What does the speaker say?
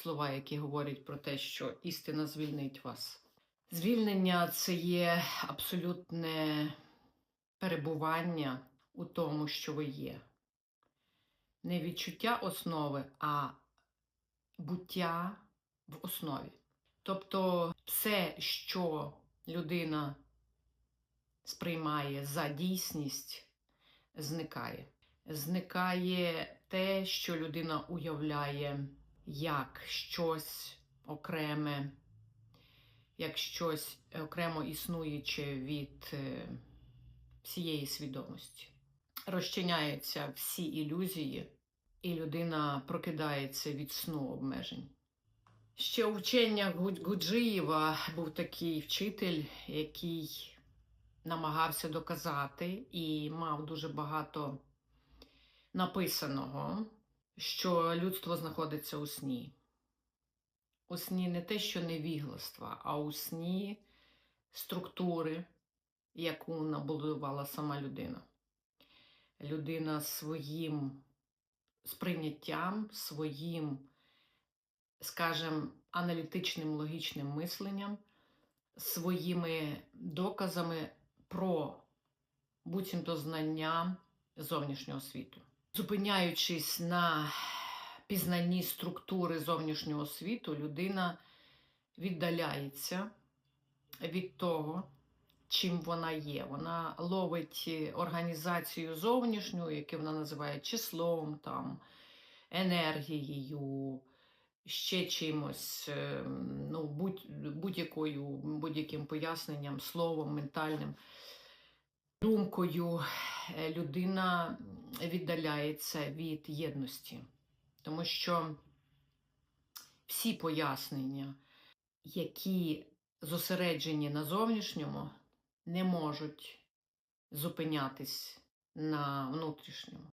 слова, які говорять про те, що істина звільнить вас. Звільнення це є абсолютне перебування у тому, що ви є. Не відчуття основи, а буття в основі. Тобто все, що людина сприймає за дійсність, зникає. Зникає те, що людина уявляє як щось окреме, як щось окремо існуюче від е, всієї свідомості. Розчиняються всі ілюзії, і людина прокидається від сну обмежень. Ще у вченнях Гуджиєва був такий вчитель, який намагався доказати і мав дуже багато написаного, що людство знаходиться у сні. У сні не те, що невігластва, а у сні структури, яку набудувала сама людина. Людина своїм сприйняттям, своїм, скажем, аналітичним логічним мисленням, своїми доказами про буцімто знання зовнішнього світу. Зупиняючись на пізнанні структури зовнішнього світу, людина віддаляється від того, чим вона є. Вона ловить організацію зовнішню, яку вона називає числом, там, енергією, ще чимось, е, ну, будь, будь-якою, будь-яким поясненням, словом, ментальним думкою е, людина віддаляється від єдності. Тому що всі пояснення, які зосереджені на зовнішньому, не можуть зупинятись на внутрішньому.